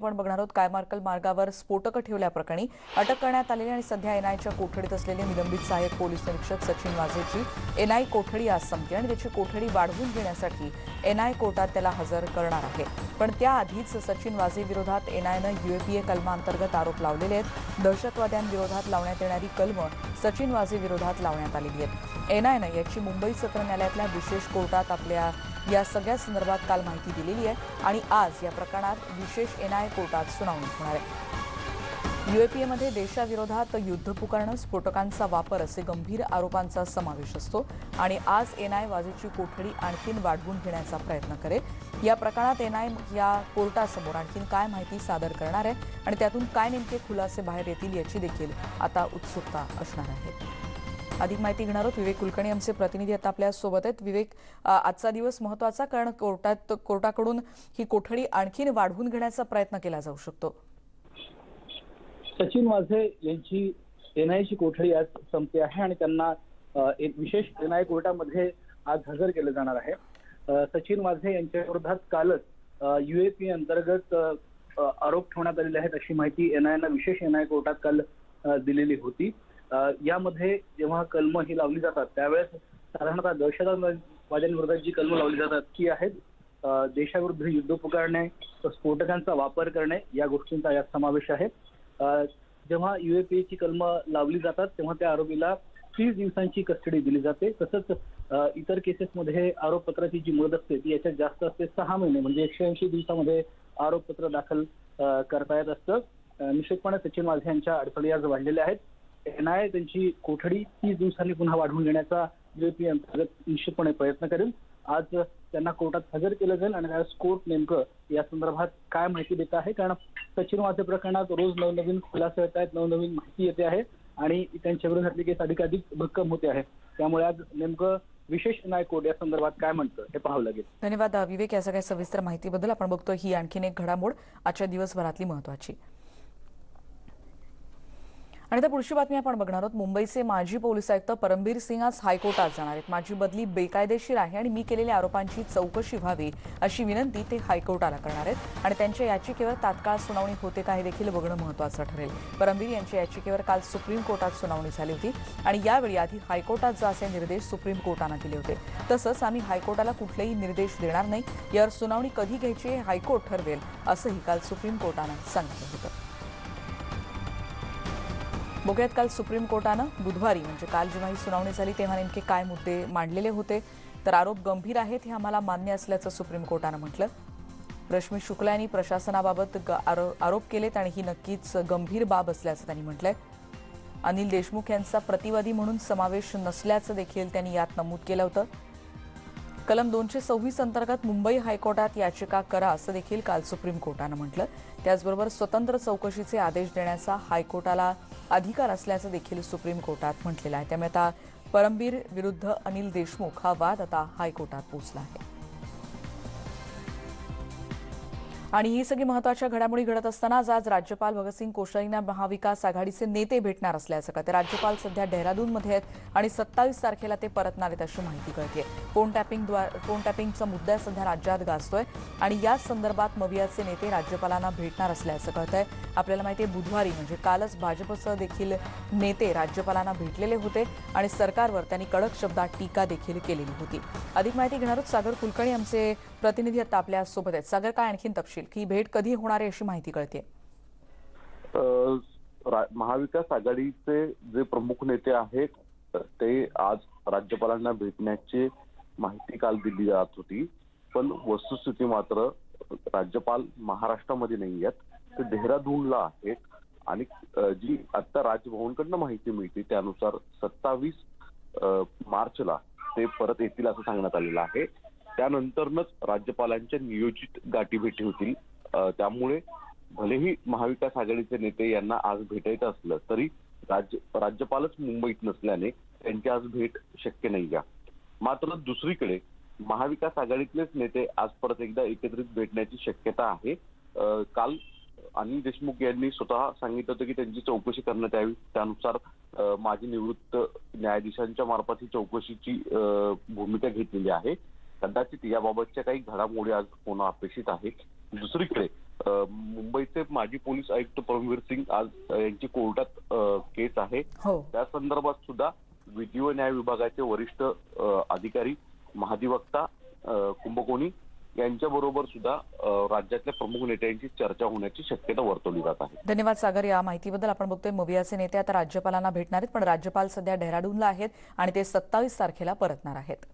आपण बघणार आहोत कायमार्कल मार्गावर स्फोटकं ठेवल्याप्रकरणी अटक करण्यात आलेली आणि सध्या एनआयच्या कोठडीत असलेले निलंबित सहाय्यक पोलीस निरीक्षक सचिन वाझेची एनआय कोठडी आज संपते आणि त्याची कोठडी वाढवून घेण्यासाठी एनआय कोर्टात त्याला हजर करणार आहे. पण त्याआधीच सचिन वाझे विरोधात एनआयनं युएपीए कलमांतर्गत आरोप लावलेले आहेत. दहशतवाद्यांविरोधात लावण्यात येणारी कलमं सचिन वाझे विरोधात लावण्यात आलेली आहेत. एनआयनं याची मुंबई सत्र न्यायालयातल्या विशेष कोर्टात आपल्या या सगळ्या संदर्भात काल माहिती दिलेली आहे आणि आज या प्रकरणात विशेष एनआयए कोर्टात सुनावणी होणार आहे. युएपीएमध्ये देशाविरोधात युद्ध पुकारणं स्फोटकांचा वापर असे गंभीर आरोपांचा समावेश असतो आणि आज एनआय वाजेची कोठडी आणखीन वाढवून घेण्याचा प्रयत्न करेल. या प्रकरणात एनआय या कोर्टासमोर आणखीन काय माहिती सादर करणार आहे आणि त्यातून काय नेमके खुलासे बाहेर येतील याची देखील आता उत्सुकता असणार आहे. अधिक माहिती घेणार आहोत. विवेक कुलकर्णी आमचे प्रतिनिधी आता आपल्यासोबत आहेत. विवेक आजचा दिवस महत्त्वाचा कारण कोर्टात कोर्टाकडून ही कोठडी आणखीन वाढवून घेण्याचा प्रयत्न केला जाऊ शकतो. सचिन वाझे यांची एनआयची कोठडी आज संपते आहे आणि त्यांना एक विशेष एनआय कोर्टामध्ये आज हजर केलं जाणार आहे. सचिन वाझे यांच्या विरोधात कालच युएपी अंतर्गत आरोप ठेवण्यात आलेले आहेत अशी माहिती एनआयनं विशेष एनआय कोर्टात काल दिलेली होती. यामध्ये जेव्हा कलम ही लावली जातात त्यावेळेस साधारणतः दहशतवाद्यांविरोधात जी कलम लावली जातात ती आहेत देशाविरुद्ध युद्ध पुकारणे स्फोटकांचा वापर करणे या गोष्टींचा यात समावेश आहे. जेव्हा युएपीएची कलम लावली जातात तेव्हा त्या आरोपीला तीस दिवसांची कस्टडी दिली जाते. तसंच इतर केसेसमध्ये आरोपपत्राची जी मुदत असते ती याच्यात जास्त असते सहा महिने म्हणजे एकशे ऐंशी दिवसामध्ये आरोपपत्र दाखल करता येत असतं. निश्चितपणे सचिन वाझे यांच्या अडथळे आज वाढलेल्या आहेत. एनआयए त्यांची कोठडी तीस दिवसांनी पुन्हा वाढवून घेण्याचा युएपी अंतर्गत निश्चितपणे प्रयत्न करेल. आज त्यांना कोर्टात हजर केलं जाईल आणि त्यावेळेस कोर्ट नेमकं या संदर्भात काय माहिती देत आहे? कारण सचिन वाझे प्रकरणात रोज नवनवीन खुलासे येत आहेत नवनवीन माहिती येते आहे आणि त्यांच्या विरोधातली केस अधिकाधिक भक्कम होते आहे. त्यामुळे आज नेमकं विशेष न्याय कोर्ट या संदर्भात काय म्हणतं हे पाहावं लागेल. धन्यवाद विवेक. या सगळ्या सविस्तर माहितीबद्दल आपण बघतोय ही आणखीन एक घडामोड आजच्या दिवसभरातली महत्वाची आणि आता पुढची बातमी आपण बघणार आहोत. मुंबईचे माजी पोलीस आयुक्त परमबीर सिंग आज हायकोर्टात जाणार आहेत. माझी बदली बेकायदेशीर आहे आणि मी केलेल्या आरोपांची चौकशी व्हावी अशी विनंती ते हायकोर्टाला करणार आहेत. आणि त्यांच्या याचिकेवर तात्काळ सुनावणी होते का हे देखील बघणं महत्वाचं ठरेल. परमबीर यांच्या याचिकेवर काल सुप्रीम कोर्टात सुनावणी झाली होती आणि यावेळी आधी हायकोर्टात जा असे निर्देश सुप्रीम कोर्टानं दिले होते. तसंच आम्ही हायकोर्टाला कुठलेही निर्देश देणार नाही. यावर सुनावणी कधी घ्यायची हे हायकोर्ट ठरवेल असंही काल सुप्रीम कोर्टानं सांगितलं होतं. बघूयात काल सुप्रीम कोर्टानं बुधवारी म्हणजे काल जेव्हा ही सुनावणी झाली तेव्हा नेमके काय मुद्दे मांडलेले होते. तर आरोप गंभीर आहेत हे आम्हाला मान्य असल्याचं सुप्रीम कोर्टानं म्हटलं. रश्मी शुक्ला यांनी प्रशासनाबाबत ग- आरो- आरोप केलेत आणि ही नक्कीच गंभीर बाब असल्याचं त्यांनी म्हटलंय. अनिल देशमुख यांचा प्रतिवादी म्हणून समावेश नसल्याचं देखील त्यांनी यात नमूद केलं होतं. कलम दोनशे सव्वीस अंतर्गत मुंबई हायकोर्टात याचिका करा असं देखील काल सुप्रीम कोर्टानं म्हटलं. त्याचबरोबर स्वतंत्र चौकशीचे आदेश देण्याचा हायकोर्टाला अधिकार असल्याचं देखील सुप्रीम कोर्टात म्हटलेलं आहे. त्यामुळे आता परमबीर विरुद्ध अनिल देशमुख हा वाद आता हायकोर्टात पोहोचला आहे. आणि ही सगळी महत्त्वाच्या घडामोडी घडत असतानाच आज राज्यपाल भगतसिंग कोश्यारींना महाविकास आघाडीचे नेते भेटणार असल्याचं कळते राज्यपाल सध्या डेहराडूनमध्ये आहेत आणि सत्तावीस तारखेला ते परतणार आहेत अशी माहिती कळते फोन टॅपिंग फोन टॅपिंगचा मुद्दा सध्या राज्यात गाजतोय आणि याच संदर्भात मवियाचे नेते राज्यपालांना भेटणार असल्याचं कळतंय. आपल्याला माहिती आहे बुधवारी म्हणजे कालच भाजपसह देखील नेते राज्यपालांना भेटलेले होते आणि सरकारवर त्यांनी कडक शब्दात टीका देखील केलेली होती. अधिक माहिती घेणारच सागर कुलकर्णी आमचे प्रतिनिधी आता आपल्यासोबत आहेत. सागर काय आणखीन तपशील? की भेट कधी होणार आहे अशी माहिती कळते महाविकास आघाडीचे जे प्रमुख नेते आहेत ते आज राज्यपालांना भेटण्याची माहिती काल दिली जात होती. पण वस्तुस्थिती मात्र राज्यपाल महाराष्ट्रामध्ये नाही आहेत. ते देहरादूनला आहेत. आणि जी आता राजभवनकडनं माहिती मिळते त्यानुसार सत्तावीस मार्चला ते परत येतील असं सांगण्यात आलेलं आहे. त्यानंतरच राज्यपालांच्या नियोजित गाठीभेटी होतील. त्यामुळे भलेही महाविकास आघाडीचे नेते यांना आज भेटायचं असलं तरी राज्य राज्यपालच मुंबईत नसल्याने त्यांची आज भेट शक्य नाही या. मात्र दुसरीकडे महाविकास आघाडीतलेच नेते आज परत एकदा एकत्रित भेटण्याची शक्यता आहे. काल अनिल देशमुख यांनी स्वतः सांगितलं होतं की त्यांची चौकशी करण्यात यावी. त्यानुसार माजी निवृत्त न्यायाधीशांच्या मार्फत ही चौकशीची भूमिका घेतलेली आहे. कदाचित याबाबतच्या काही घडामोडी आज होणं अपेक्षित आहे. दुसरीकडे मुंबईचे माजी पोलीस आयुक्त परमवीर सिंग आज यांची कोर्टात केस आहे. हो. त्या संदर्भात सुद्धा विधी व न्याय विभागाचे वरिष्ठ अधिकारी महाधिवक्ता कुंभकोणी यांच्या बरोबर सुद्धा राज्यातल्या प्रमुख नेत्यांची चर्चा होण्याची शक्यता वर्तवली जात आहे. धन्यवाद सागर. या माहितीबद्दल आपण बघतोय मोबियाचे नेते आता राज्यपालांना भेटणार आहेत पण राज्यपाल सध्या डेहराडूनला आहेत आणि ते सत्तावीस तारखेला परतणार आहेत.